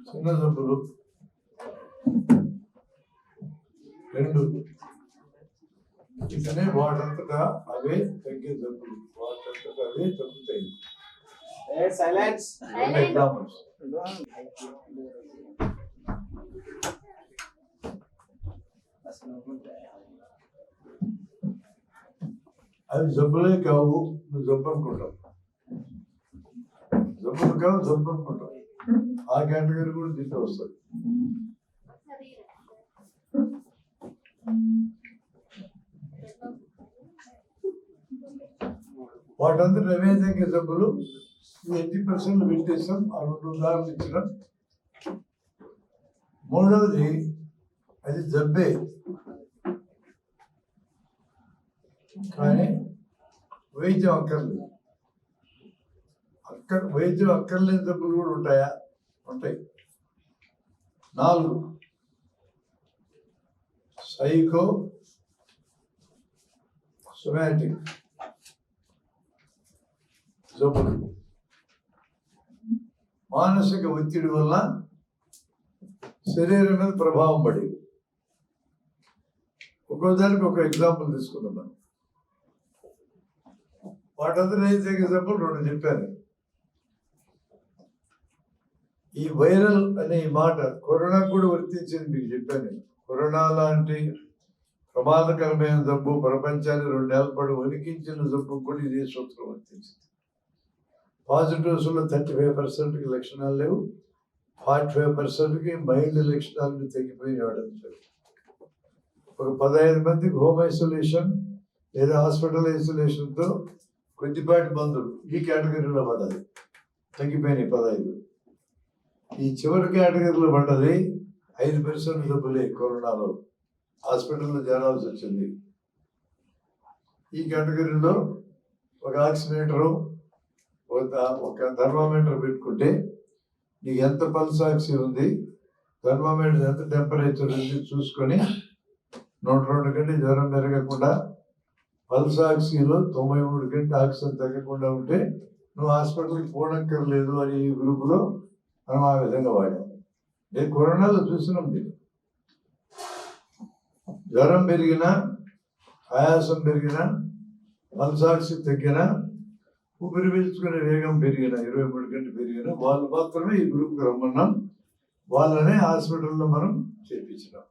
చిన్న జబ్బులు రెండు. ఇతనే వాటంతటా అవే తగ్గే జబ్బులు వాటంతటా అవే తగ్గుతాయి. రెండు ఎగ్జాంపుల్స్ అవి జబ్బులే కావు నువ్వు జబ్బు అనుకుంటావు జబ్బులు కావు జబ్బు అనుకుంటావు ఆ కేటగిరీ కూడా దీంట్లో వస్తుంది. వాటంతా అవే జబ్బులు ఎయిటీ పర్సెంట్ పెట్టేస్తాం ఆ రెండు ఉదాహరణలు ఇచ్చిన మూడవది అది జబ్బే కానీ వైద్యం అక్కర్లేదు. అక్కడ వైద్యం అక్కర్లేని జబ్బులు కూడా ఉంటాయా? ఉంటాయి. నాలుగు. సైకో సొమాటిక్ జబ్బులు. మానసిక ఒత్తిడి వల్ల శరీరం మీద ప్రభావం పడేది. ఒక్కో ఒక ఎగ్జాంపుల్ తీసుకుందాం మనం. వాటందరూ అయితే ఎగ్జాంపుల్ రెండు చెప్పాను. ఈ వైరల్ అనే ఈ మాట కరోనా కూడా వర్తించింది మీకు చెప్పాను కరోనా లాంటి ప్రమాదకరమైన జబ్బు ప్రపంచాన్ని రెండు నెలల పాటు వణికించిన జబ్బు కూడా ఇదే సూత్రం వర్తించింది. పాజిటివ్స్లో థర్టీ ఫైవ్ పర్సెంట్కి లక్షణాలు లేవు. ఫార్టీ ఫైవ్ పర్సెంట్కి మైల్డ్ లక్షణాలు తగ్గిపోయి వాడని ఒక పదహైదు మందికి హోమ్ ఐసోలేషన్ లేదా హాస్పిటల్ ఐసోలేషన్తో కొద్దిపాటి బంధువులు ఈ కేటగిరీలో పడ్డది. తగ్గిపోయినాయి పదహైదు. ఈ చివరి కేటగిరీలో పడ్డది ఐదు పర్సెంట్ డబ్బులే కరోనాలో. హాస్పిటల్లో చేరాల్సి వచ్చింది. ఈ కేటగిరీలో ఒక ఆక్సిమీటరు ఒక ఒక థర్మామీటర్ పెట్టుకుంటే నీకు ఎంత పల్స్ ఆక్సి ఉంది థర్మామీటర్ ఎంత టెంపరేచర్ ఉంది చూసుకొని నూట రెండు కంటే జ్వరం పెరగకుండా పల్స్ ఆక్సిలో తొంభై మూడు గంట ఆక్సిజన్ తగ్గకుండా ఉంటే నువ్వు హాస్పిటల్కి పోనక్కర్లేదు అని ఈ గ్రూపులో మనం ఆ విధంగా వాడాం. నేను కరోనాలో చూసినాం దీన్ని జ్వరం పెరిగినా ఆయాసం పెరిగినా పల్స్ ఆక్సి తగ్గినా ఊపిరి పీల్చుకునే వేగం పెరిగిన ఇరవై మూడు గంటలు పెరిగిన వాళ్ళు మాత్రమే ఈ గ్రూప్కి రమ్మన్నాం. వాళ్ళనే హాస్పిటల్లో మనం చేపించినాం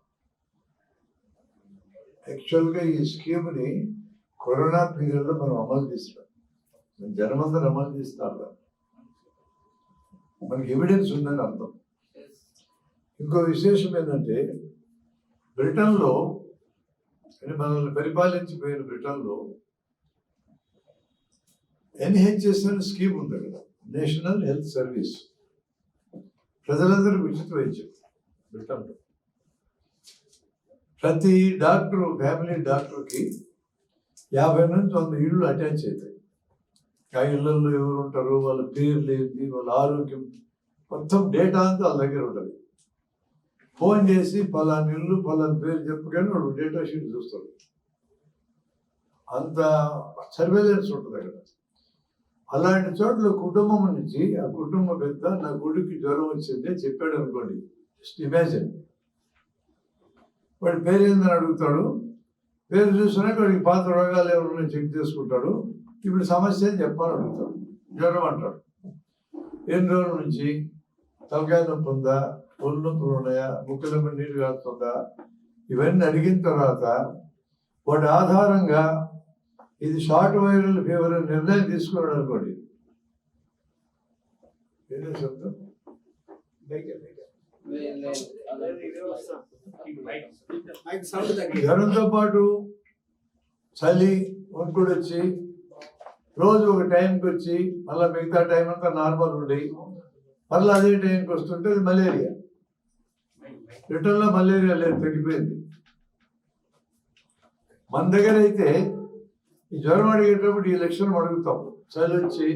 యాక్చువల్గా ఈ స్కీమ్ని కరోనా పీరియడ్లో మనం అమలు చేసినాం. మన జనమందరూ అమలు చేస్తున్నారు మనకి ఎవిడెన్స్ ఉందని అర్థం. ఇంకో విశేషం ఏంటంటే బ్రిటన్లో అంటే మనల్ని పరిపాలించిపోయిన బ్రిటన్లో ఎన్హెచ్ఎస్ అనే స్కీమ్ ఉంది కదా నేషనల్ హెల్త్ సర్వీస్. ప్రజలందరూ ఉచిత వైద్యం బ్రిటన్లో. ప్రతి డాక్టర్ ఫ్యామిలీ డాక్టర్కి యాభై నుంచి వంద ఇళ్ళు అటాచ్ అవుతాయి. ఆ ఇళ్ళల్లో ఎవరు ఉంటారు వాళ్ళ పేర్లు ఏంటి వాళ్ళ ఆరోగ్యం మొత్తం డేటా అంతా వాళ్ళ దగ్గర ఉంటుంది. ఫోన్ చేసి పలాని ఇల్లు పలాని పేరు చెప్పగానే వాడు డేటా షీట్ చూస్తాడు. అంత సర్వేలెన్స్ ఉంటుంది అక్కడ. అలాంటి చోట్ల కుటుంబం నుంచి ఆ కుటుంబ పెద్ద నా కొడుకు జ్వరం వచ్చిందే చెప్పాడు అనుకోండి. Just imagine. వాడి పేరు ఏందని అడుగుతాడు? పేరు చూసినాక వాడికి పాత రోగాలు ఎవరు చెక్ చేసుకుంటాడు. ఇప్పుడు సమస్య అని చెప్పాలని అడుగుతాడు జ్వరం అంటాడు. ఎన్ని రోజుల నుంచి తలకాయ నొప్పి ఉందా? ఒళ్ళు నొప్పులు ఉన్నాయా? ముక్కలమ్మ నీళ్ళు కాస్తుందా ఇవన్నీ అడిగిన తర్వాత వాటి ఆధారంగా ఇది షార్ట్ వైరల్ ఫీవర్ నిర్ణయం తీసుకున్నాడు అనుకోండి. ఏదో చెప్తాం జ్వరంతో పాటు చలి వణుకుడు వచ్చి రోజు ఒక టైంకి వచ్చి మళ్ళీ మిగతా టైం అంతా నార్మల్ ఉండి మళ్ళీ అదే టైంకి వస్తుంటే అది మలేరియా. రిటర్న్లో మలేరియా లేదు తగ్గిపోయింది. మన దగ్గర అయితే ఈ జ్వరం అడిగేటప్పుడు ఈ లక్షణం అడుగుతాం. చలి వచ్చి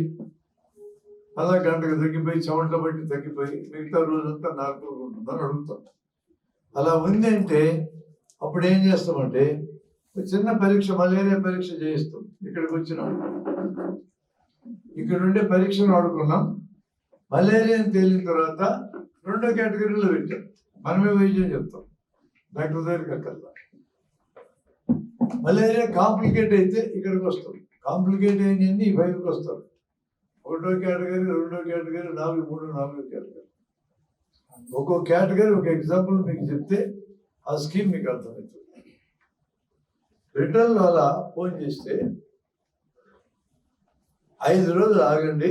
మళ్ళా గంటకు తగ్గిపోయి చెమటలు బట్టి తగ్గిపోయి మిగతా రోజంతా నార్మల్గా ఉంటుందని అడుగుతాం. అలా ఉంది అంటే అప్పుడు ఏం చేస్తామంటే చిన్న పరీక్ష మలేరియా పరీక్ష చేయిస్తాం. ఇక్కడికి వచ్చినాం ఇక్కడ ఉండే పరీక్షను వాడుకున్నాం మలేరియా తేలిన తర్వాత రెండో కేటగిరీలో పెట్టాం. మనమే వైద్యం చెప్తాం. డాక్టర్ దగ్గరికి అక్కర్లా మలేరియా కాంప్లికేట్ అయితే ఇక్కడికి వస్తాం. కాంప్లికేట్ అయినవి ఈ ఫైవ్కి వస్తారు. ఒకటో కేటగిరీ రెండో కేటగిరీ నాలుగు మూడు నాలుగో కేటగిరీ. ఒక్కో కేటగిరీ ఒక ఎగ్జాంపుల్ మీకు చెప్తే ఆ స్కీమ్ మీకు అర్థమవుతుంది రిటర్న్ అలా ఫోన్ చేస్తే ఐదు రోజులు ఆగండి.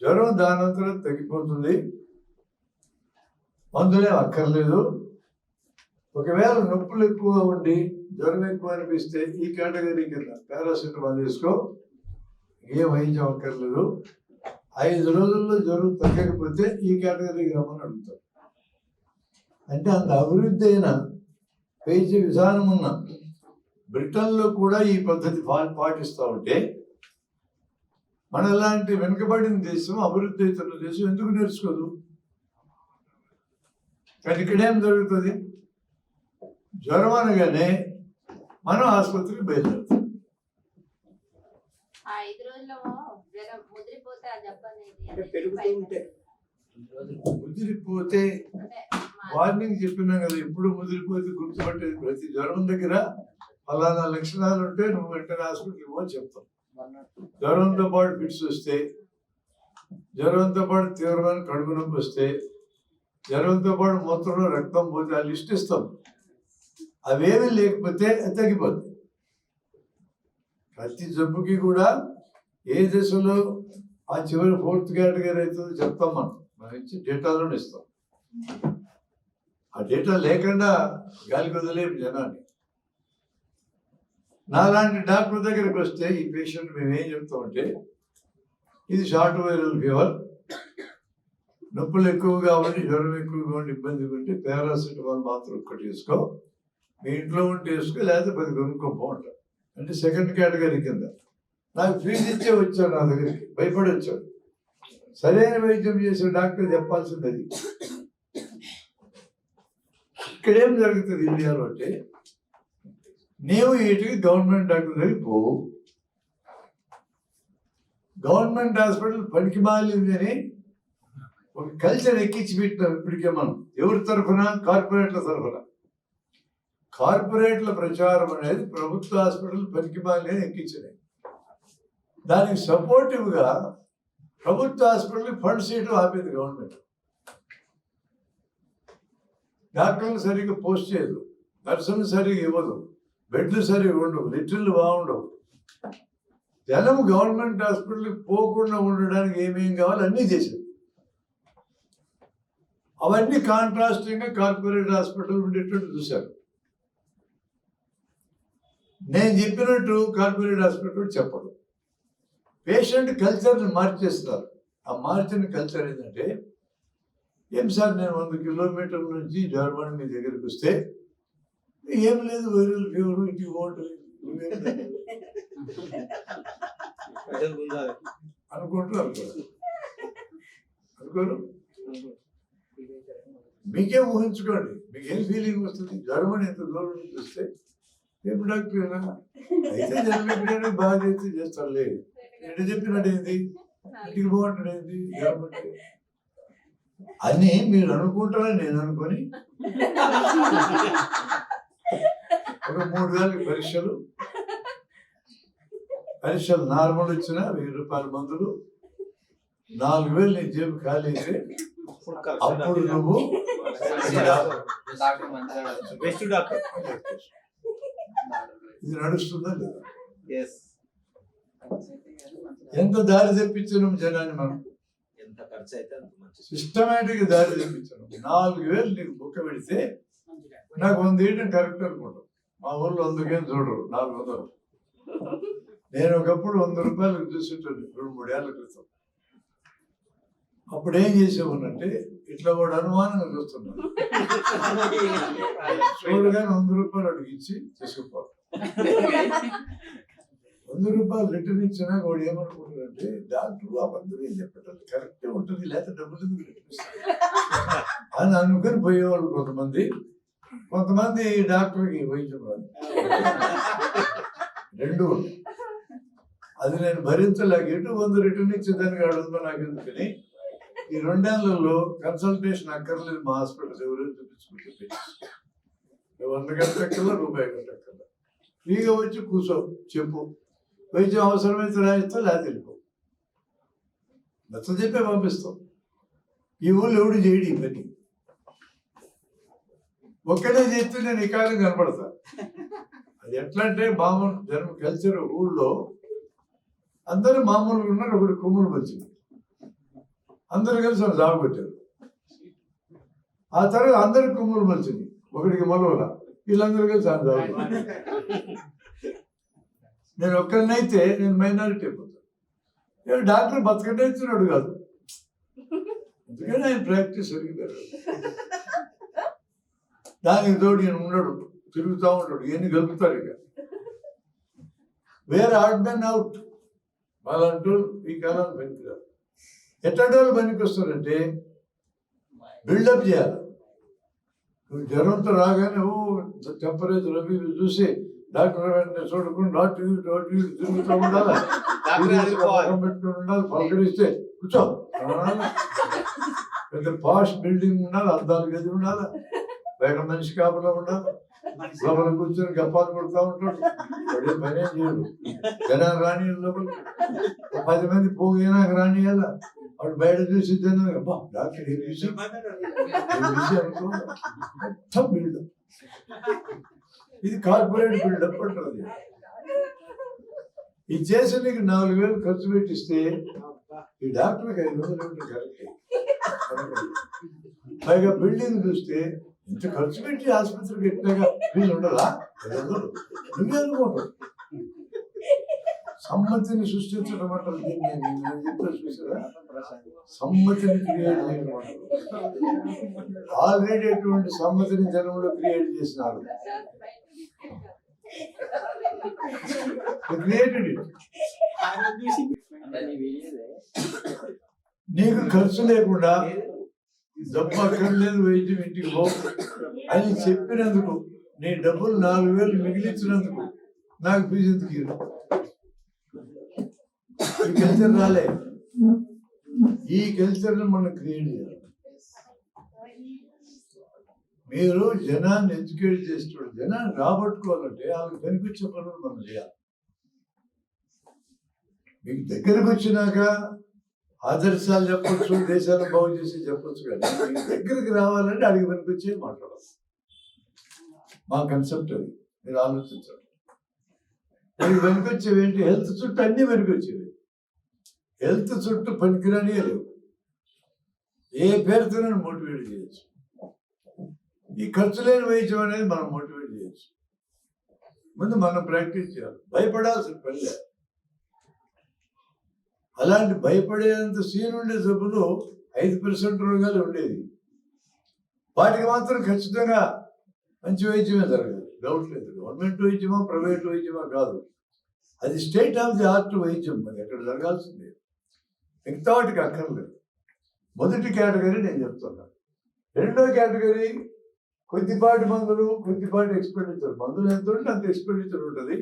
జ్వరం దానంతరం తగ్గిపోతుంది. మందులేం అక్కర్లేదు. ఒకవేళ నొప్పులు ఎక్కువ ఉండి జ్వరం ఎక్కువ అనిపిస్తే ఈ కేటగిరీ కింద పారాసిటమాల్ తీసుకో ఏం వైద్యం అక్కర్లేదు. ఐదు రోజుల్లో జ్వరం తగ్గకపోతే ఈ కేటగిరీకి రమ్మని అడుగుతారు. అంటే అంత అభివృద్ధి అయిన వైద్య విధానం ఉన్న బ్రిటన్లో కూడా ఈ పద్ధతి పా- పాటిస్తూ ఉంటే మన లాంటి వెనుకబడిన దేశం అభివృద్ధి అవుతున్న దేశం ఎందుకు నేర్చుకోదు కానీ ఇక్కడేం జరుగుతుంది జ్వరం అనగానే మనం ఆసుపత్రికి బయలుదేరుతాం పెరుగుతూ ఉంటే. ముదిరిపోతే వార్నింగ్ చెప్పినా కదా ఎప్పుడు ముదిరిపోతే గుర్తుపట్టేది ప్రతి జ్వరం దగ్గర ఫలానా లక్షణాలు ఉంటే నువ్వు వెంటనే హాస్పిటల్కి పో అని చెప్తాం. జ్వరంతో పాటు ఫిట్స్ వస్తే జ్వరంతో పాటు తీవ్రమైన కడుపు నొప్పి వస్తే జ్వరంతో పాటు మూత్రంలో రక్తం పోతే ఆ లిస్ట్ ఇస్తాం. అవేమీ లేకపోతే తగ్గిపోతుంది ప్రతి జబ్బుకి కూడా ఏ దశలో ఆ చివరి ఫోర్త్ కేటగిరీ అవుతుందో చెప్తాం మనం. మనం ఇచ్చి డేటాలోనే ఇస్తాం. ఆ డేటా లేకుండా గాలికి వదిలేము జనాన్ని. నాలాంటి డాక్టర్ దగ్గరికి వస్తే ఈ పేషెంట్ మేము ఏం చెప్తామంటే ఇది షార్ట్ వైరల్ ఫీవర్. నొప్పులు ఎక్కువగా ఉండి జ్వరం ఎక్కువగా ఉండి ఇబ్బంది ఉంటే పారాసిటమాల్ మాత్రం ఒక్కటి వేసుకో. మీ ఇంట్లో ఉంటే వేసుకో లేకపోతే పది కొనుక్కో బాగుంటాం అంటే సెకండ్ కేటగిరీ కింద. నాకు ఫీజు ఇచ్చే వచ్చాడు నా దగ్గరికి. భయపడి వచ్చాడు సరైన వైద్యం చేసిన డాక్టర్ చెప్పాల్సింది. అది ఇక్కడేం జరుగుతుంది ఇండియాలో అంటే నీవు వీటికి గవర్నమెంట్ డాక్టర్ దగ్గరికి పోవు గవర్నమెంట్ హాస్పిటల్ పనికి మాలింది అని ఒక కల్చర్ ఎక్కించి పెట్టినాం ఇప్పటికే మనం. ఎవరి తరఫున? కార్పొరేట్ల తరఫున. కార్పొరేట్ల ప్రచారం అనేది ప్రభుత్వ హాస్పిటల్ పనికి మాలి ఎక్కించినాయి. దానికి సపోర్టివ్గా ప్రభుత్వ హాస్పిటల్ ఫండ్స్ ఇవ్వడం ఆపేది గవర్నమెంట్. డాక్టర్లు సరిగ్గా పోస్ట్ చేయదు నర్సులు సరిగ్గా ఇవ్వదు బెడ్లు సరిగ్గా ఉండవు లిటర్లు బాగుండవు. జనం గవర్నమెంట్ హాస్పిటల్కి పోకుండా ఉండడానికి ఏమేం కావాలో అన్నీ చేశారు అవన్నీ కాంట్రాస్టింగ్గా కార్పొరేట్ హాస్పిటల్ ఉండేటట్టు చూశారు. నేను చెప్పినట్టు కార్పొరేట్ హాస్పిటల్ చెప్పడం. పేషెంట్ కల్చర్ని మార్చేస్తారు. ఆ మార్చిన కల్చర్ ఏంటంటే ఏం సార్ నేను వంద కిలోమీటర్ల నుంచి జర్మనీ మీ దగ్గరికి వస్తే ఏం లేదు వైరల్ ఫీవర్ ఇంటికి పోవట్లేదు అనుకుంటున్నారు అనుకుంటారు అనుకోరు? మీకేం ఊహించుకోండి. మీకు ఏం ఫీలింగ్ వస్తుంది? జ్వరం ఎంత దూరం నుంచి వస్తే ఏం డాక్టర్ అయితే జన్మ బాగా చేస్తే లేదు ఎటు చెప్పినట్టు ఏంది? ఇంటికి అంటే అని మీరు అనుకుంటారని నేను అనుకొని ఒక మూడు వేలకి పరీక్షలు. పరీక్షలు నార్మల్ వచ్చిన వెయ్యి రూపాయల మందులు. నాలుగు వేలు నీ జేబు ఖాళీ అయితే అప్పుడు నువ్వు బెస్ట్ డాక్టర్. ఇది నడుస్తుందా లేదా? ఎస్ ఎంత దారి తెప్పించడం జనాన్ని మనం? ఎంత ఖర్చు అయితే అంత మంచి సిస్టమేటిక్ దారి తెప్పించడం నాలుగు వేలు నీకు బుక్క పెడితే నాకు వంద వేయడం కరెక్ట్ అనుకుంటాం. మా ఊర్లో వందకేం చూడరు నాలుగు వందలు. నేను ఒకప్పుడు వంద రూపాయలకు చూసేటండి రెండు మూడేళ్ళ క్రితం. అప్పుడు ఏం చేసేవానంటే ఇట్లా కూడా అనుమానంగా చూస్తున్నాను చూడగానే వంద రూపాయలు అడిగించి తీసుకుపోవడం వంద రూపాయలు రిటర్న్ ఇచ్చినా వాడు ఏమనుకుంటాడంటే డాక్టర్ ఆ మందులు ఏం చెప్పటం కరెక్టే ఉంటుంది. లేకపోతే డబ్బులు ఎందుకు రిటర్న్ అని అనుకుని పోయేవాళ్ళు కొంతమంది. కొంతమంది డాక్టర్కి వైద్యం రాదు. రెండు. అది నేను భరించలేక ఎటు వంద రిటర్న్ ఇచ్చేదానికి అడుగుతుందో నాకు ఎందుకని ఈ రెండేళ్ళలో కన్సల్టేషన్ అక్కర్లేదు. మా హాస్పిటల్ ఎవరైనా చూపించుకుంటే వంద గంటల రూపాయి గంట ఫ్రీగా వచ్చి కూర్చో చెప్పు. వైద్యం అవసరమైతే రాయిస్తాం లేదా వెళ్ళిపో నచ్చ చెప్పే పంపిస్తాం ఈ ఊళ్ళో ఎవడు చేయడు ఈ పని ఒక్కడే చేస్తే నేను ఈ కనపడతా అది ఎట్లా అంటే మామూలు జన్మ కల్చర్ ఊళ్ళో అందరూ మామూలుగా ఉన్నారు ఒకటి కొమ్ములు వచ్చింది అందరు కలిసి వాళ్ళు జాబ్ కొట్టారు ఆ తర్వాత అందరు కొమ్ములు మలిచింది ఒకటికి మొలవల వీళ్ళందరూ కలిసి ఆ జాబ్ నేను ఒక్కరినైతే నేను మైనారిటీ అయిపోతాను నేను డాక్టర్ బతకటే ఇచ్చినాడు కాదు. అందుకని ఆయన ప్రాక్టీస్ జరిగిపోయారు దానికి తోడు ఈయన ఉన్నాడు తిరుగుతూ ఉంటాడు ఎన్ని కలుపుతారు ఇక. వేరే ఆడ్ మెన్ అవుట్ వాళ్ళంటూ ఈ కాలాన్ని పనికిరారు ఎట్లాంటి వాళ్ళు పనికి వస్తారంటే బిల్డప్ చేయాలి. నువ్వు జ్వరంతో రాగానే ఓ టెంపరేచర్ అవి చూసి డాక్టర్ వెంటనే చూడకుండా డాక్టర్ ఇటు, డాక్టర్ ఇటు తిరుగుతూ ఉండాలి. పెట్టుకుని ఉండాలి పలకరిస్తే కూర్చో. పెద్ద పాష్ బిల్డింగ్ ఉండాలి అద్దాలు గది ఉండాలి. బయట మనిషి కాపలా ఉండాలి. లోపల కూర్చొని గప్పాలు కొడుతూ ఉంటాడు. వాడే పనే చేయడు. జనాలు రాని లోపల. పది మంది పోగినాక రానియాల వాడు బయట చూసి అబ్బా డాక్టర్ ఏం చూసి ఏం చూసి అనుకో. మొత్తం బిల్డప్ ఇది కార్పొరేట్ బిల్డప్ అంటుంది. ఇది చేసి నీకు నాలుగు వేలు ఖర్చు పెట్టిస్తే ఈ డాక్టర్కి ఐదు వందలు ఉంటే కరెక్ట్ పైగా బిల్డింగ్ చూస్తే ఇంత ఖర్చు పెట్టి ఆసుపత్రికి ఎట్టినాగా వీళ్ళు ఉండరా? నువ్వే అనుకుంటావు. సమ్మతిని సృష్టించడం అంటారు దీన్ని. నేను చెప్తా చూసారా? సమ్మతిని క్రియేట్ చేయడం ఆల్రెడీ అటువంటి సమ్మతిని జనంలో క్రియేట్ చేసినారు. నీకు ఖర్చు లేకుండా డబ్బు అక్కర్లేదు వైద్యం ఇంటికి పో. అని చెప్పినందుకు నీ డబ్బులు నాలుగు వేలు మిగిలించినందుకు నాకు ఫీజు ఎందుకు ఈ కల్చర్ రాలే. ఈ కల్చర్ మనం క్రియేట్ చేయాలి. మీరు జనాన్ని ఎడ్యుకేట్ చేస్తున్నారు జనాన్ని రాబట్టుకోవాలంటే వాళ్ళకి కనిపించే పనులు మనం చేయాలి. మీకు దగ్గరకు వచ్చినాక ఆదర్శాలు చెప్పొచ్చు దేశాన్ని బాగు చేసి చెప్పొచ్చు కానీ మీకు దగ్గరికి రావాలంటే అడిగి వినిపించే మాట్లాడాలి మా కన్సెప్ట్ అది. మీరు ఆలోచించండి. మీకు వెనుకొచ్చేవి ఏంటి? హెల్త్ చుట్టూ అన్నీ వెనుకొచ్చేవి హెల్త్ చుట్టూ పనికిరానియలేవు ఏ పేరుతోనే మోటివేట్ చేయొచ్చు. ఈ ఖర్చు లేని వైద్యం అనేది మనం మోటివేట్ చేయొచ్చు. ముందు మనం ప్రాక్టీస్ చేయాలి. భయపడాల్సిన పని అలాంటి భయపడేంత సీన్ ఉండే జబ్బులు ఐదు పర్సెంట్ రోగాలు ఉండేది వాటికి మాత్రం ఖచ్చితంగా మంచి వైద్యమే జరగాలి. డౌట్ లేదు. గవర్నమెంట్ వైద్యమా ప్రైవేట్ వైద్యమా కాదు. అది స్టేట్ ఆఫ్ ది ఆర్ట్ వైద్యం. మరి ఎక్కడ జరగాల్సిందే? మిగతా వాటికి అక్కర్లేదు. మొదటి కేటగిరీ నేను చెప్తున్నాను రెండో కేటగిరీ కొద్దిపాటి మందులు కొద్దిపాటి ఎక్స్పెండిచర్ మందులు ఎంత ఉంటే అంత ఎక్స్పెండిచర్ ఉంటుంది.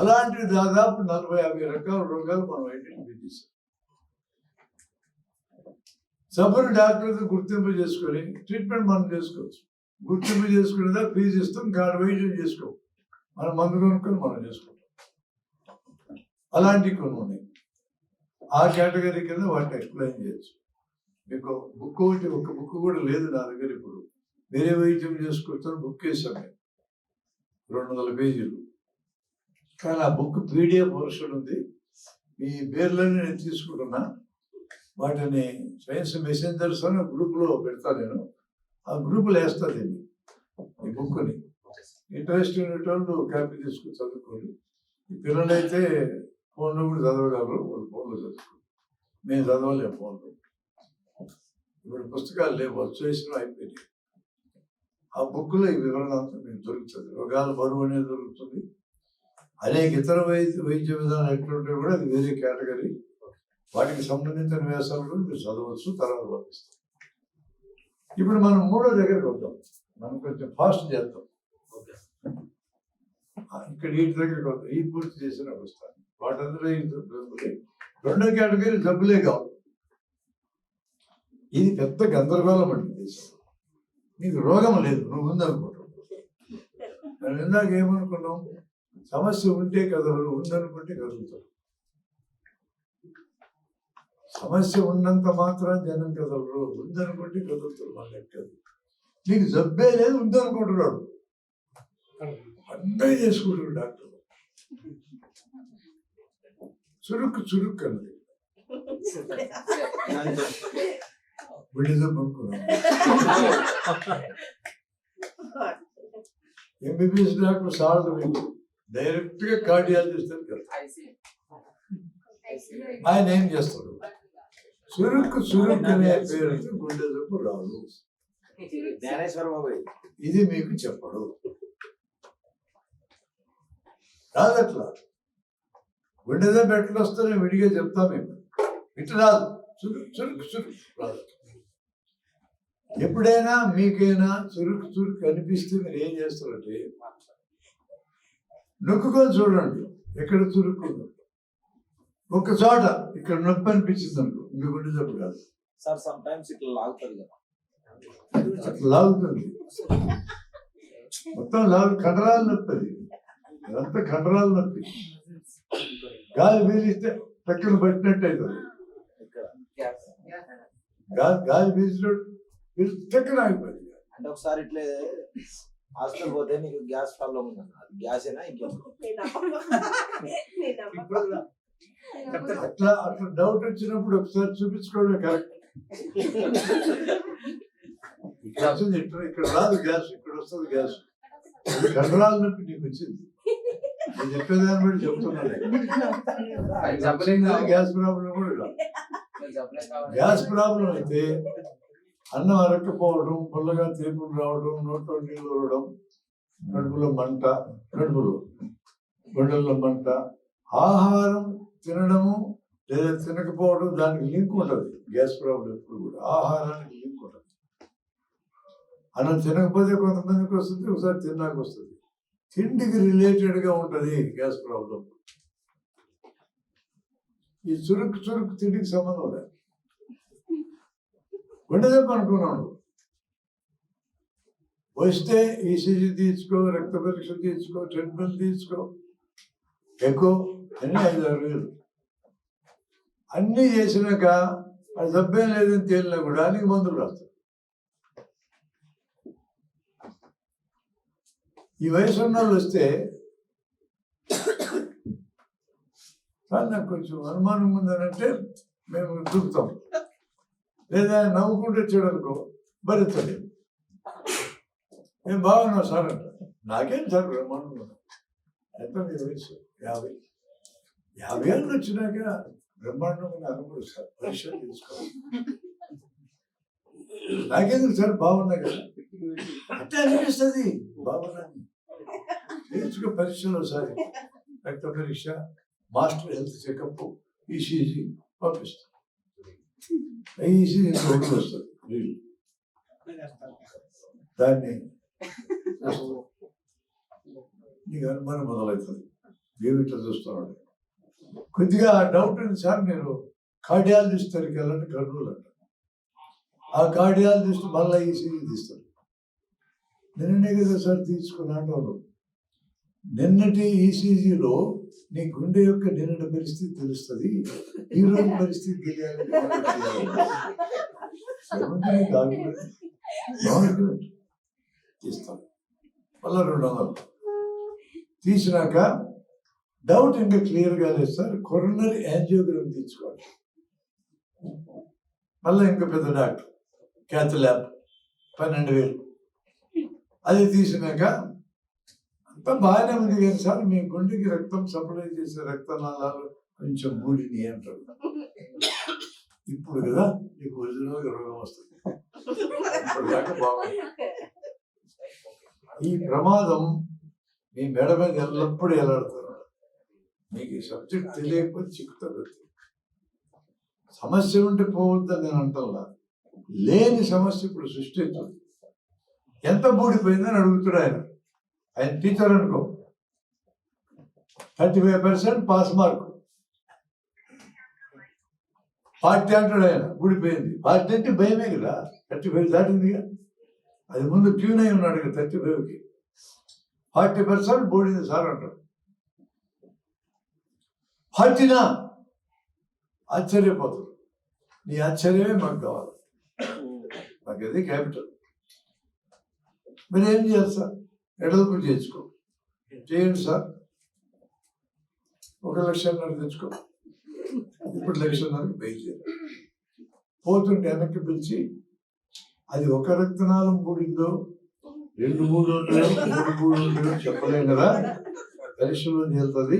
అలాంటివి దాదాపు నలభై యాభై రకాల రోగాలు మనం ఐడెంటిఫై చేసాం సబ్బును డాక్టర్తో గుర్తింపు చేసుకొని ట్రీట్మెంట్ మనం చేసుకోవచ్చు. గుర్తింపు చేసుకునేదా ఫీజు ఇస్తాం కాడ వైద్యం చేసుకో. మనం మందు కొనుక్కొని మనం చేసుకుంటాం అలాంటివి కొన్ని ఉన్నాయి. ఆ కేటగిరీ కింద వాటిని ఎక్స్ప్లెయిన్ చేయొచ్చు. మీకు బుక్ ఒకటి ఒక బుక్ కూడా లేదు నా దగ్గర ఇప్పుడు. వేరే వైద్యం చేసుకుంటాను బుక్ వేసాను నేను రెండు వందల పేజీలు. కానీ ఆ బుక్ పీడిఎఫ్ వర్షన్ ఉంది. మీ పేర్లని నేను తీసుకుంటున్నా. వాటిని సైన్స్ మెసెంజర్స్ అని గ్రూప్లో పెడతా నేను. ఆ గ్రూపులో వేస్తా దీన్ని ఈ బుక్ని ఇంట్రెస్ట్ ఉన్నటువంటి కాపీ తీసుకుని చదువుకోండి. ఈ పిల్లలైతే ఫోన్లో కూడా చదవగలరు వాళ్ళు ఫోన్లో చదువుకోండి మేము చదవలేము ఫోన్లో. ఇప్పుడు పుస్తకాలు లేవు వచ్చేసినా అయిపోయినాయి. ఆ బుక్లో ఈ వివరణ అంతా మీకు దొరుకుతుంది. రోగాల బరువు అనేది దొరుకుతుంది. అనేక ఇతర వైద్య వైద్య విధానాలు ఎట్లుంటే కూడా అది వేరే కేటగిరీ. వాటికి సంబంధించిన వ్యాసాలు కూడా మీరు చదవచ్చు తర్వాత పంపిస్తాం ఇప్పుడు మనం మూడో దగ్గరికి వద్దాం. మనం కొంచెం ఫాస్ట్ చేద్దాం. ఇక్కడ ఈ దగ్గరికి వద్దాం. ఈ పూర్తి చేసిన వస్తాను వాటందరూ రెండో కేటగిరీ జబ్బులే కావు. ఇది పెద్ద గందరగోళం అండి దేశంలో. నీకు రోగం లేదు నువ్వు ఉందనుకుంటావు మనం ఇందాక ఏమనుకున్నాం? సమస్య ఉంటే కదలరు ఉందనుకుంటే కదులుతారు. సమస్య ఉన్నంత మాత్రం జనం కదలరు ఉందనుకుంటే కదులుతారు వాళ్ళ లెక్కది నీకు జబ్బే లేదు ఉందనుకుంటున్నాడు. అన్నీ చేసుకుంటాడు డాక్టర్. చురుక్కు చురుక్కు అన్నది గుండె జబ్బు అనుకున్నాం. ఎంబీబీఎస్ డాక్టర్ మీకు డైరెక్ట్గా కార్డియాలజిస్ట్ అని కదా. ఆయన ఏం చేస్తాడు? చురుక్కు చురుక్కు అనే పేరుతో గుండె జబ్బు రాదు. ఇది మీకు చెప్పడు. రాదట్లా. గుండె జబ్బు ఎట్లా వస్తుందో విడిగా చెప్తా మేము. ఇటు రాదు. చురుకు చురుకు చురుకు రాదు. ఎప్పుడైనా మీకైనా చురుకు చురుకు అనిపిస్తే మీరు ఏం చేస్తారంటే నొక్కుకొని చూడండి ఎక్కడ చురుకు ఒక చోట ఇక్కడ నొప్పి అనిపించింది అనుకో మీ గుండె జబ్బు కాదు. సార్ సమ్ టైమ్స్ ఇట్లా లాగుతుంది కదా. అట్లా లాగుతుంది. మొత్తం లాగు కండరాలు నొప్పి అది. ఇదంతా కండరాలు నొప్పి. గాలి పీలిస్తే పక్కన పట్టినట్టు అవుతుంది. గాలి గాలి పీల్చినట్టు టక్కన ఆగిపోయింది అంటే ఒకసారి ఇట్లే హాస్పిటల్ పోతే నీకు గ్యాస్ ప్రాబ్లం ఉందన్న అది గ్యాస్ అయినా ఇంకేమన్నా అట్లా అట్లా డౌట్ వచ్చినప్పుడు ఒకసారి చూపించుకోవడం కరెక్ట్. ఇక్కడ వస్తుంది ఇక్కడ ఇక్కడ రాదు గ్యాస్ ఇక్కడ వస్తుంది గ్యాస్. కండరాల నొప్పి నీకు వచ్చింది. నేను చెప్పేదాన్ని బట్టి చెప్తున్నాను. గ్యాస్ ప్రాబ్లం కూడా గ్యాస్ ప్రాబ్లం అయితే అన్నం అరక్కపోవడం పుల్లగా తీర్పులు రావడం నోట్లో నీళ్ళు ఊరడం కడుపులో మంట కడుపులో గుండెల్లో మంట ఆహారం తినడము లేదా తినకపోవడం దానికి లింక్ ఉంటుంది గ్యాస్ ప్రాబ్లం ఎప్పుడు కూడా ఆహారానికి లింక్ ఉంటుంది అన్నం తినకపోతే కొంతమందికి వస్తుంది ఒకసారి తిన్నాక వస్తుంది. తిండికి రిలేటెడ్గా ఉంటుంది గ్యాస్ ప్రాబ్లం. ఈ చురుకు చురుకు తిండికి సంబంధం లేదు. గుండె అనుకున్నాడు. వస్తే ఈసీజీ తీసుకో రక్త పరీక్ష తీసుకో ట్రీట్మెంట్ తీసుకో. ఎక్కువ అన్ని ఐదు ఆరు వేలు. అన్నీ చేసినాక అది సభ్యం లేదని తేలినా కూడా నీకు మందులు రాస్తారు ఈ వయసు ఉన్న వాళ్ళు వస్తే నాకు కొంచెం అనుమానం ఉందనంటే మేము దూకుతాం. లేదా నవ్వుకుంటూ వచ్చాడు అనుకో భరించలేదు నేను బాగున్నావు సార్ అంట. నాకేం సార్ బ్రహ్మాండం ఎంత మీ వయసు? యాభై. యాభై ఏళ్ళు వచ్చినాక బ్రహ్మాండం నాకు సార్ పరీక్షలు తీసుకోవాలి నాకెందుకు సార్ బాగున్నా కదా? అంటే అనిపిస్తుంది బాగున్నాను. నేర్చుకో పరీక్షలు ఒకసారి. రక్త పరీక్ష మాస్టర్ హెల్త్ చెకప్ ఈసీజీ పంపిస్తాను ఈసీజీ రోడ్డు వస్తుంది నీళ్ళు దాన్ని నీకు అనుమానం మొదలవుతుంది. ఏమిటో చూస్తున్నాడు కొద్దిగా డౌట్ ఉంది సార్ మీరు కార్డియాలజిస్ట్ దగ్గరికి వెళ్ళండి కర్నూలు అంట. ఆ కార్డియాలజిస్ట్ మళ్ళీ ఈసీజీ తీస్తారు. నిన్ననే కదా సార్ తీసుకున్నాను. నిన్నటి ఈసీజీలో నీ గుండె యొక్క నిన్నటి పరిస్థితి తెలుస్తుంది. ఈ రోజు పరిస్థితి తెలియాలి ఏముంది తీస్తాం రెండు వందలు. తీసినాక డౌట్ ఇంకా క్లియర్గా లేదు సార్. కొరనరీ యాంజియోగ్రామ్ తీసుకోండి. మళ్ళీ ఇంకా పెద్ద డాక్టర్. క్యాత్ ల్యాబ్ పన్నెండు వేలు. అది తీసినాక అంతా బాగానే ఉంది కదా సార్? మీ గుండెకి రక్తం సప్లై చేసే రక్తనాళాలు కొంచెం మూడిని అంటారు. ఇప్పుడు కదా నీకు ఒరిజినల్గా రోగం వస్తుంది. ఇప్పుడు దాకా బాగుంది. ఈ ప్రమాదం మీ మెడ మీద ఎల్లప్పుడూ ఎలాడుతారు మీకు ఈ సబ్జెక్ట్ తెలియకపోతే చిక్కుతారు సమస్య ఉంటే పోవద్దని నేను అంటల్లా. లేని సమస్య ఇప్పుడు సృష్టించదు ఎంత బూడిపోయిందని అడుగుతున్నాడు ఆయన. ఆయన టీచర్ అనుకో. Thirty five percent pass mark party అంటాడు ఆయన ఊడిపోయింది. పార్టీ అంటే భయమే కదా. థర్టీ ఫైవ్ దాటిందిగా అది ముందు ట్యూన్ అయి ఉన్నాడు కదా థర్టీ ఫైవ్కి ఫార్టీ పర్సెంట్ బోడింది సార్ అంటాడు. ఫార్టీనా ఆశ్చర్యపోతాడు. నీ ఆశ్చర్యమే మాకు కావాలి. మాకు అది క్యాపిటల్ మీరు ఏం చేస్తారు సార్ చేయించుకో. చేయండి సార్. ఒక లక్షన్నర తెచ్చుకో. ఇప్పుడు లక్షన్నరకు బయలుదేరు. పోతుంటే వెనక్కి పిలిచి అది ఒక రక్తనాళం కూడిందో రెండు మూడు ఉంటాయో మూడు మూడు ఉంటాయో చెప్పలేం కదా? పరీక్షలో తేలుతుంది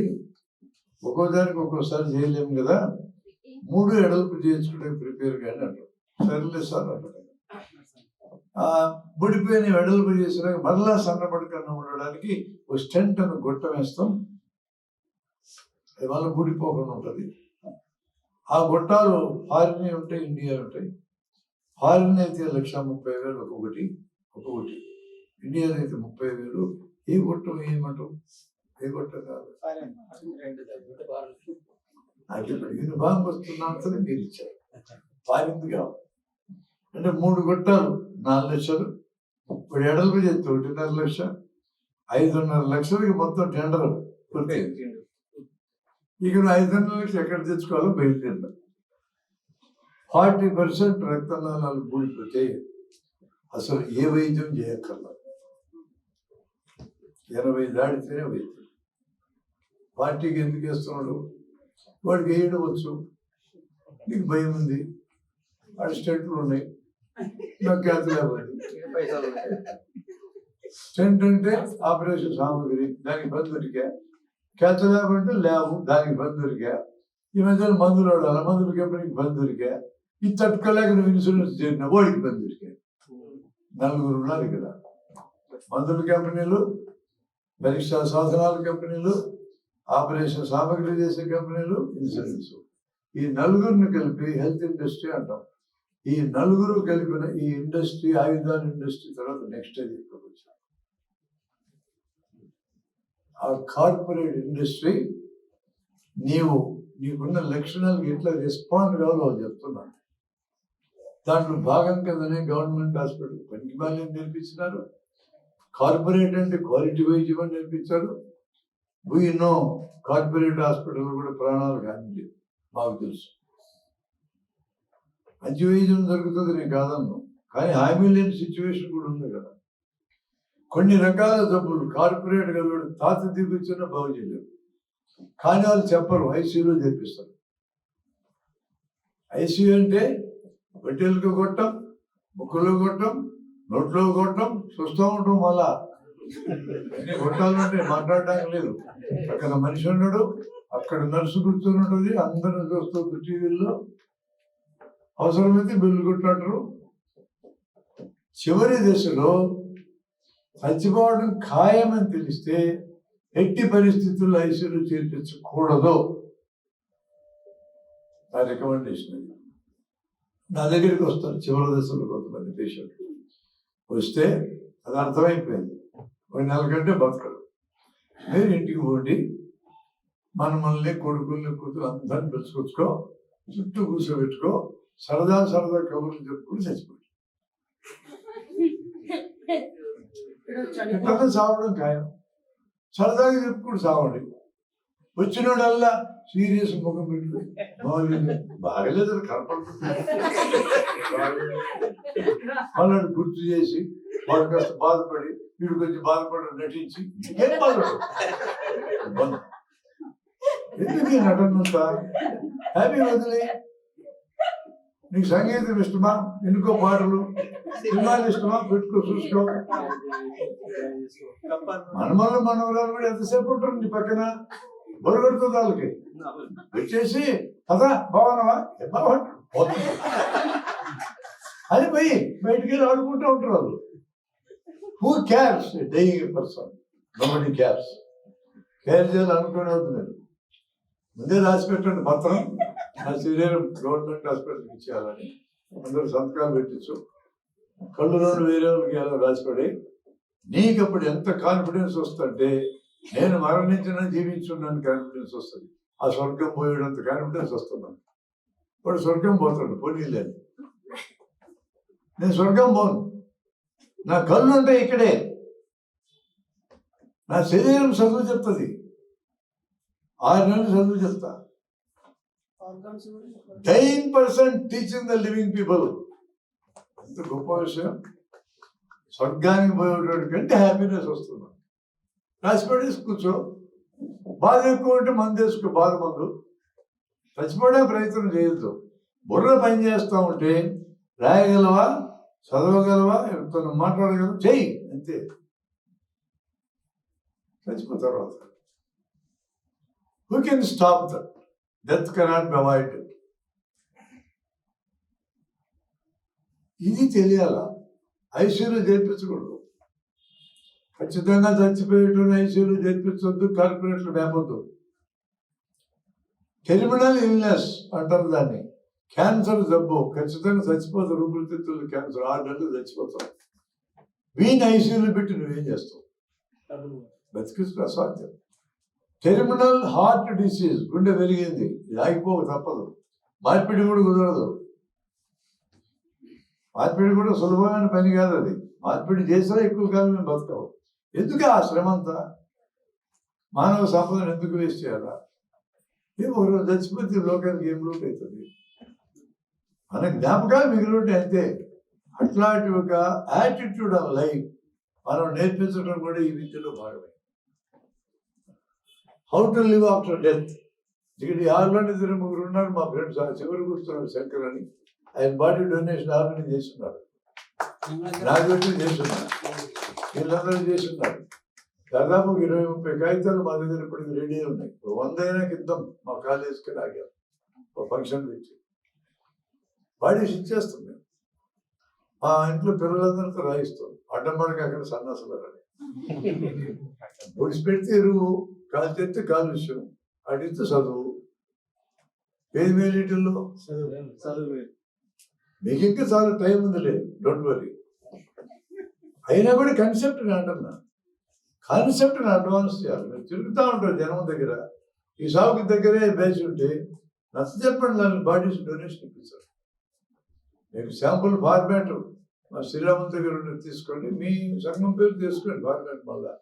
ఒక్కోదానికి ఒక్కోసారి చేయలేము కదా? మూడు ఎడల్పు చేయించుకుంటే ప్రిపేర్ కానీ అంటారు. సరేలే సార్ అంటారు. ఆ బుడిపోయిన వెడల్పు చేసినాక మరలా సన్నబడకన్నా ఉండడానికి ఒక స్టెంట్ అని గొట్టం వేస్తాం అది వల్ల బుడిపోకుండా ఉంటుంది. ఆ గొట్టాలు ఫారిన్ ఉంటాయి ఇండియా ఉంటాయి. ఫారిన్ అయితే లక్ష ముప్పై వేలు ఒక్కొక్కటి ఒక్కొక్కటి. ఇండియా అయితే ముప్పై వేలు. ఏ గొట్టం ఏమంటాం ఏ గొట్టం కాదు. ఇప్పుడు యూనిఫామ్ వస్తున్నంతనే మీరు ఇచ్చారు. ఫారిన్ కాదు అంటే మూడు గొట్టాలు నాలుగు లక్షలు. ఇప్పుడు ఎడలకు చెప్తే ఒకటిన్నర లక్ష. ఐదున్నర లక్షలకి మొత్తం టెండర్. పూర్తయింది ఇక నువ్వు ఐదున్నర లక్షలు ఎక్కడ తెచ్చుకోవాలో బయలుదేరు. ఫార్టీ పర్సెంట్ రక్తనాళాలు కూడిపోతే అసలు ఏ వైద్యం చేయక్కర్లా. ఎనభై దాడితేనే వైద్యం. పార్టీకి ఎందుకు వేస్తున్నాడు? వాడికి వేయడం వచ్చు నీకు భయం ఉంది వాడి స్టెంట్లు ఉన్నాయి. టెంట్ అంటే ఆపరేషన్ సామాగ్రి దానికి బంద్ దొరికా. ఖ్యాతి ల్యాబ్ అంటే ల్యాబ్ దానికి బంద్ దొరికా. ఈ మధ్యలో మందులు వాడాలి? మందుల కంపెనీకి బంద్ దొరికా. ఇది తట్టుకోలేక నువ్వు ఇన్సూరెన్స్ చేరిన వాడికి బంద్ దొరికా. నలుగురు ఉన్నారు ఇక్కడ. మందుల కంపెనీలు పరీక్షా సాధనాల కంపెనీలు ఆపరేషన్ సామాగ్రి చేసే కంపెనీలు ఇన్సూరెన్స్. ఈ నలుగురిని కలిపి హెల్త్ ఇండస్ట్రీ అంటాం. ఈ నలుగురు కలిపిన ఈ ఇండస్ట్రీ ఆయుధాల ఇండస్ట్రీ తర్వాత నెక్స్ట్ అది ప్రపంచం ఆ కార్పొరేట్ ఇండస్ట్రీ నీవు నీకున్న లక్షణాలకు ఎట్లా రెస్పాండ్ కావాలో అది చెప్తున్నాను దాంట్లో భాగం కదనే గవర్నమెంట్ హాస్పిటల్ పనికి బాల్యం నేర్పించినారు. కార్పొరేట్ అంటే క్వాలిటీ వైజ్ ఇవ్వని నేర్పించారు. వీ నో కార్పొరేట్ హాస్పిటల్ కూడా ప్రాణాలు కానీ మాకు తెలుసు. మంచి జరుగుతుంది నేను కాదన్ను. కానీ హామీ లేని సిచ్యువేషన్ కూడా ఉంది కదా. కొన్ని రకాల జబ్బులు కార్పొరేట్ కదా తాత దిగుతున్న బాగు చేయలేరు కానీ వాళ్ళు చెప్పరు ఐసీయూలో చేపిస్తారు. ఐసీయూ అంటే బట్టెలకు కొట్టం ముక్కులో కొట్టం నోట్లో కొట్టం చూస్తూ ఉంటాం మళ్ళా. కొట్టాలంటే మాట్లాడడానికి లేదు. అక్కడ మనిషి ఉన్నాడు అక్కడ నర్సు కూర్చొని ఉంటుంది అందరూ చూస్తూ టీవీల్లో అవసరమైతే బిల్లు కొట్టినట్టు చివరి దశలో చచ్చిపోవడం ఖాయమని తెలిస్తే ఎట్టి పరిస్థితుల్లో ఐసీయూలో చేర్పించకూడదు నా రికమెండేషన్ అది. నా దగ్గరికి వస్తారు చివరి దశలో కొంతమంది పేషెంట్ వస్తే అది అర్థమైపోయింది. ఒక నెల కంటే బతకడు మీరు ఇంటికి పోండి. మనమల్ని కొడుకుల్ని కూతురు అందరిని పిలుచుకొచ్చుకో. చుట్టూ కూర్చోబెట్టుకో. సరదా సరదా కబుర్లు చెప్పుకుని చచ్చిపోయి ఎట్లా చావడం ఖాయం. సరదాగా చెప్పుకుని సావండి. వచ్చినోడల్లా సీరియస్ ముఖం పెట్టు బాగలేదు బాగలేదు కనపడుతుంది వాళ్ళని గుర్తు చేసి వాడు కాస్త బాధపడి వీడు కొంచెం బాధపడి నటించి ఏం బాధపడు ఎందుకు నటనంతా హ్యాపీ వదిలే నీకు సంగీతం ఇష్టమా? ఎన్నుకో పాటలు? సినిమాలు ఇష్టమా? పెట్టుకో చూసుకో. మనమల్ల మనవరాలు కూడా ఎంతసేపు ఉంటారు నీ పక్కన? బొరగడుతుంది వాళ్ళకి. వచ్చేసి కదా బాగున్నావా? ఏ బాగుంటారు పోతుంది. అది పోయి బయటికి వెళ్ళి ఆడుకుంటూ ఉంటారు వాళ్ళు. Who cares dying person nobody cares care చేయాలి అనుకునే అవుతున్నారు ముందే రాసి పెట్టండి మొత్తం నా శరీరం గవర్నమెంట్ హాస్పిటల్కి ఇచ్చేయాలని అందరూ సంతకాలు పెట్టించు. కళ్ళు రెండు వేరే వాళ్ళకి ఎలా రాసిపడి? నీకు అప్పుడు ఎంత కాన్ఫిడెన్స్ వస్తుంటే నేను మరణించిన జీవించున్నాను కాన్ఫిడెన్స్ వస్తుంది. ఆ స్వర్గం పోయేటంత కాన్ఫిడెన్స్ వస్తున్నాను ఇప్పుడు స్వర్గం పోతాడు పోనీ లేదు నేను స్వర్గం పోను. నా కళ్ళు ఉంటాయి ఇక్కడే. నా శరీరం చదువు చెప్తుంది. ఆరు నెలలు చదువు చెప్తా. Ten percent teaching the living people ఎంత గొప్ప విషయం. స్వర్గానికి పోయేటువంటి కంటే హ్యాపీనెస్ వస్తుంది. రాసిపెట్టేసి కూర్చో. బాధ ఎక్కువ ఉంటే మందు వేసుకో బాధ మందు. చచ్చిపోయే ప్రయత్నం చేయొద్దు. బుర్ర పని చేస్తూ ఉంటే రాయగలవా చదవగలవా ఎవరితో మాట్లాడగలవా? చెయ్యి అంతే. చచ్చిపోయిన తర్వాత who can stop the death cannot be avoid ఇది తెలియాలా? ఐశ్వర్యం చేర్పించకూడదు ఖచ్చితంగా చచ్చిపోయేటువంటి ఐశ్వర్యం చేర్పించొద్దు కార్పొరేట్లు మేపొద్దు. టెర్మినల్ ఇల్నెస్ అంటారు దాన్ని. క్యాన్సర్ జబ్బు. ఖచ్చితంగా చచ్చిపోతారు ఊపిరితిత్తులు క్యాన్సర్ ఆరు నెలలు చచ్చిపోతారు వీని ఐసీయూలో పెట్టి నువ్వేం చేస్తావు? బతికిస్తూ అసాధ్యం. టెర్మినల్ హార్ట్ డిసీజ్ గుండె పెరిగింది ఇది ఆగిపోక తప్పదు. మార్పిడి కూడా కుదరదు. మార్పిడి కూడా సులభమైన పని కాదు అది. మార్పిడి చేసినా ఎక్కువ కాలం మేము బతకవు. ఎందుకు ఆ శ్రమ అంతా మానవ సంపదను ఎందుకు వేస్ట్ చేయాలా? ఏమో ఒకరోజు చచ్చిపోతే లోకానికి ఏం లోటు అవుతుంది? మన జ్ఞాపకాలు మిగిలింటే అంతే. అట్లాంటి ఒక యాటిట్యూడ్ ఆఫ్ లైఫ్ మనం నేర్పించడం కూడా ఈ విద్యలో భాగమే. How to live after death ఇక్కడ ఆరులోని ఇద్దరు ముగ్గురు ఉన్నారు మా ఫ్రెండ్స్ ఆ చివరి కూర్చున్నారు శంకర్ అని ఆయన బాడీ డొనేషన్ ఆల్రెడీ చేస్తున్నారు నాగరెడ్డి చేస్తున్నారు వీళ్ళందరూ చేస్తున్నారు దాదాపు ఇరవై ముప్పై కాగితాలు మా దగ్గర ఇప్పటికి రెడీ ఉన్నాయి. వంద అయినా కింద మా కాలేజీకి లాగాం ఒక ఫంక్షన్ పెట్టి. బాడీస్ ఇచ్చేస్తాం మేము. మా ఇంట్లో పిల్లలందరితో రాయిస్తాం. అడ్డం పడక అక్కడ సన్నాసులు అని పొడిచి పెడితే ఎరువు. కాలు తెస్తే కాలుష్యం అడిగితే చదువు. ఏది మేలీటిల్లో మీకు ఇంకా చాలా టైం ఉందిలే. Don't worry. అయినా కూడా కన్సెప్ట్ అంటున్నా. కాన్సెప్ట్ అడ్వాన్స్ చేయాలి. మీరు తిరుగుతూ ఉంటారు జనం దగ్గర. ఈ సాగుకి దగ్గరే బేస్ ఉంటే నచ్చ చెప్పండి దాని బాడీస్ డొనేషన్ ఇప్పించారు మీకు శాంపుల్ ఫార్మాట్ మా శ్రీరాముల దగ్గర ఉండి తీసుకోండి. మీ సంఘం పేరు తీసుకోండి ఫార్మాట్ మళ్ళా.